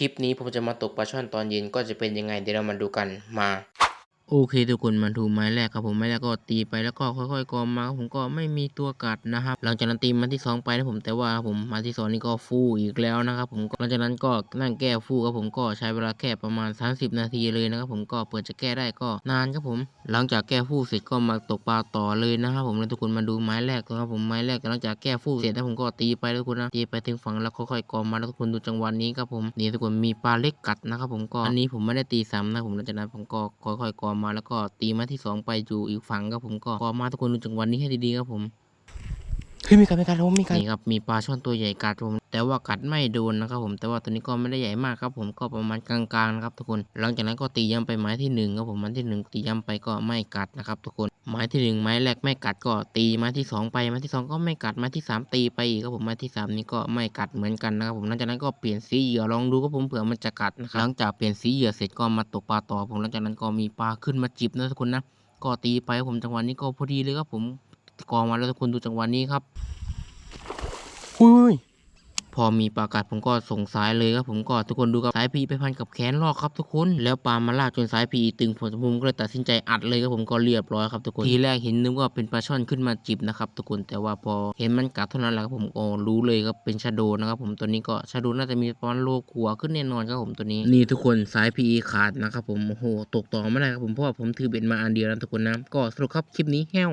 คลิปนี้ผมจะมาตกปลาช่อนตอนเย็นก็จะเป็นยังไงเดี๋ยวเรามาดูกันมา โอเคทุกคนมาดูไม้แรกครับผมไม้แรกก็ตีไปแล้วก็ค่อยๆกอมมาผมก็ไม่มีตัวกัดนะครับ หลังจากนั้นตีมันที่สองไปนะผมแต่ว่าผมมาที่สองนี่ก็ฟูอีกแล้วนะครับผมหลังจากนั้นก็นั่งแก้ฟูครับผมก็ใช้เวลาแค่ประมาณ 30 นาทีเลยนะครับผมก็เปิดจะแก้ได้ก็นานครับผม หลังจากแก้ฟูเสร็จก็มาตกปลาต่อเลยนะครับผมแล้วทุกคนมาดูไม้แรกนะครับผมไม้แรกหลังจากแก้ฟูเสร็จแล้วผมก็ตีไปทุกคนนะตีไปถึงฝั่งแล้วค่อยๆกอมมาแล้วทุกคนดูจังหวะนี้ครับผมนี่ทุกคนมีปลาเล็กกัดนะครับผมก็อันนี้ผมไม่ได้ตีซ้ำนะผมหลังจากนั้นผมก็ค่อยๆกอมมาแล้วก็ตีมาที่สองไปอยู่อีกฝั่งครับผมก็ขอมาทุกคนดูจังหวะนี้ให้ดีๆครับผม ฮ้ยมีการมีการผมมีการนี่ครับมีปลาช่อนตัวใหญ่กัดผม แต่ว่ากัดไม่โดนนะครับผมแต่ว่าตัวนี้ก็ไม่ได้ใหญ่มากครับผมก็ประมาณกลางๆนะครับทุกคน หลังจากนั้นก็ตีย้ำไปไม้ที่หนึ่งครับผมไม้ที่หนึ่งตีย้ำไปก็ไม่กัดนะครับทุกคนไม้ที่หนึ่งไม้แรกไม่กัดก็ตีไม้ที่สองไปไม้ที่สองก็ไม่กัดไม้ที่สามตีไปอีกครับผมไม้ที่สามนี้ก็ไม่กัดเหมือนกันนะครับผมหลังจากนั้นก็เปลี่ยนสีเหยื่อลองดูครับผมเผื่อมันจะกัดนะครับหลังจากเปลี่ยนสีเหยื่อเสร็จก็มาตกปลาต่อผมหลังจากนั้นก็มีปลาขึ้นมาจิบนะทุกคนนะก็ตีไปผมจังหวะนี้ก็พอดีเลยครับผม กองมาแล้วทุกคนดูจังหวะนี้ครับอุ้ยพอมีปลากัดผมก็ส่งสายเลยครับผมก็ทุกคนดูครับสายพีไปพันกับแขนลอกครับทุกคนแล้วปลามาลากจนสายพีตึงผมผมก็เลยตัดสินใจอัดเลยครับผมก็เรียบร้อยครับทุกคนทีแรกเห็นนึกว่าเป็นปลาช่อนขึ้นมาจิบนะครับทุกคนแต่ว่าพอเห็นมันกัดเท่านั้นแหละครับผมก็รู้เลยครับเป็นชาโดนะครับผมตัวนี้ก็ชาโดน่าจะมีประมาณโลกหัวขึ้นแน่นอนครับผมตัวนี้นี่ทุกคนสายพีขาดนะครับผมโอ้โหตกต่อไม่ได้ครับผมเพราะว่าผมถือเบ็ดมาอันเดียวนะทุกคนนะก็สรุปครับคลิปนี้แห้ว